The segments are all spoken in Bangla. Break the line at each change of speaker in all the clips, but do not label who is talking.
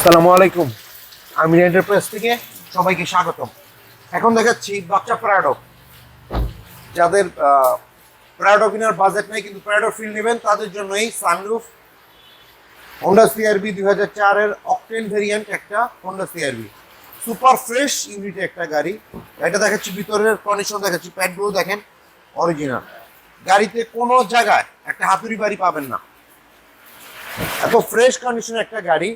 আসসালামু আলাইকুম। আমি এন্টারপ্রাইজ থেকে সবাইকে স্বাগতম। এখন দেখাচ্ছি বাচ্চা প্রাডো যাদের প্রাডো কেনার বাজেট নেই, কিন্তু প্রাডো ফিল নেবেন, তাদের জন্য এই সানরুফ হোন্ডা সিআরবি দুই হাজার চারের অকটেন ভেরিয়েন্ট একটা হোন্ডা সিআরবি সুপার ফ্রেশ ইউনিটে একটা গাড়ি। এটা দেখাচ্ছি ভিতরের কন্ডিশন দেখাচ্ছি প্যাডগুলো দেখেন অরিজিনাল গাড়িতে কোনো জায়গায় একটা হাতুড়ি বাড়ি পাবেন না। এত ফ্রেশ কন্ডিশনের একটা গাড়ি।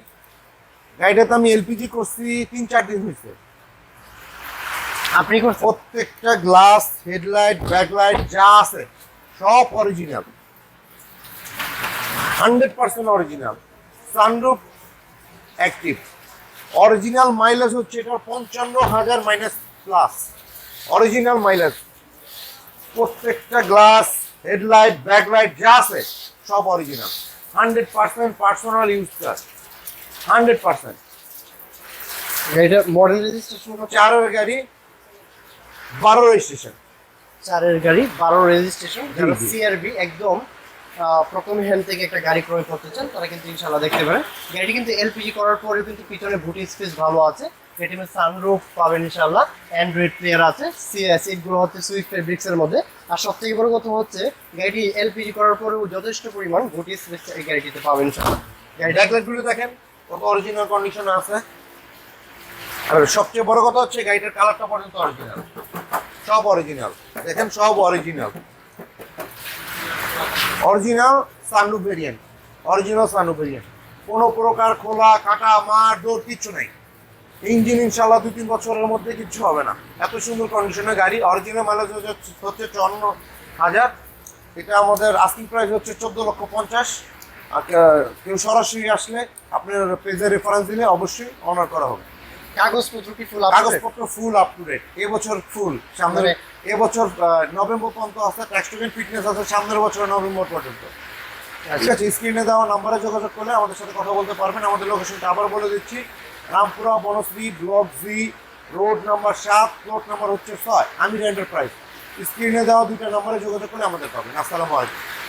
গাড়িটাতে আমি এলপিজি করছি তিন চার দিন হয়েছে।
আপনি করছেন?
প্রত্যেকটা গ্লাস হেডলাইট ব্যাকলাইট যা আছে সব original hundred percent original sunroof active original mileage হচ্ছে এটার পঞ্চান্ন হাজার মাইনাস প্লাস অরিজিনাল মাইলেজ প্রত্যেকটা গ্লাস হেডলাইট ব্যাকলাইট যা আছে সব original hundred percent personal use কাজ হান্ড্রেড পার্সেন্ট।
এটা মডেল রেজিস্ট্রেশন
চারের গাড়ি বারো রেজিস্ট্রেশন
চারের গাড়ি বারো রেজিস্ট্রেশন যারা। সিআরবি একদম আহ, প্রথম হ্যান্ড থেকে একটা গাড়ি ক্রয় করতে চান তারা কিন্তু ইনশাল্লাহ দেখতে পারেন। গাড়িটি কিন্তু এলপিজি করার পরেও কিন্তু পিছনে বুটি স্পেস ভালো আছে। এটিএম সানরুফ পাবেন ইনশাল্লাহ অ্যান্ড্রয়েড প্লেয়ার আছে সিটগুলো হচ্ছে সুইফট ফেব্রিক্স এর মধ্যে। আর সব থেকে বড় কথা হচ্ছে গাড়িটি এলপিজি করার পরেও যথেষ্ট পরিমাণ বুটি স্পেস এই গাড়িটিতে পাবেন ইনশাল্লাহ
ব্যাকলাইটগুলো দেখেন। কত অরিজিনাল কন্ডিশন আছে? আর সবচেয়ে বড় কথা হচ্ছে গাড়িটার কালারটা পর্যন্ত অরিজিনাল সব অরিজিনাল দেখেন, সব original original sunroof variant original sunroof variant কোনো প্রকার খোলা, কাটা, মার, ডোর কিচ্ছু নাই। ইঞ্জিন ইনশাল্লাহ দুই তিন বছরের মধ্যে কিচ্ছু হবে না। এত সুন্দর কন্ডিশনের গাড়ি। অরিজিনাল মাইলেজ হচ্ছে চুয়ান্ন হাজার। এটা আমাদের আস্কিং প্রাইস হচ্ছে চোদ্দ লক্ষ পঞ্চাশ। কেউ সরাসরি আসলে আপনার পেজে রেফারেন্স দিলে অবশ্যই অনার করা হবে।
কাগজপত্র কি ফুল
কাগজপত্র ফুল আপ টু ডেট এবছর ফুল সামনে
মানে-
এবছর নভেম্বর পর্যন্ত আছে ট্যাক্স ফিটনেস আছে সামনের বছর নভেম্বর পর্যন্ত। ঠিক আছে স্ক্রিনে দেওয়া নাম্বারে যোগাযোগ করলে আমাদের সাথে কথা বলতে পারবেন। আমাদের লোকেশনটা আবার বলে দিচ্ছি Rampura Banasree block G road number সাত প্লট নাম্বার হচ্ছে ছয় আমির এন্টারপ্রাইজ স্ক্রিনে দেওয়া দুইটা নাম্বারে যোগাযোগ করলে আমাদের পাবেন। আসসালামু আলাইকুম।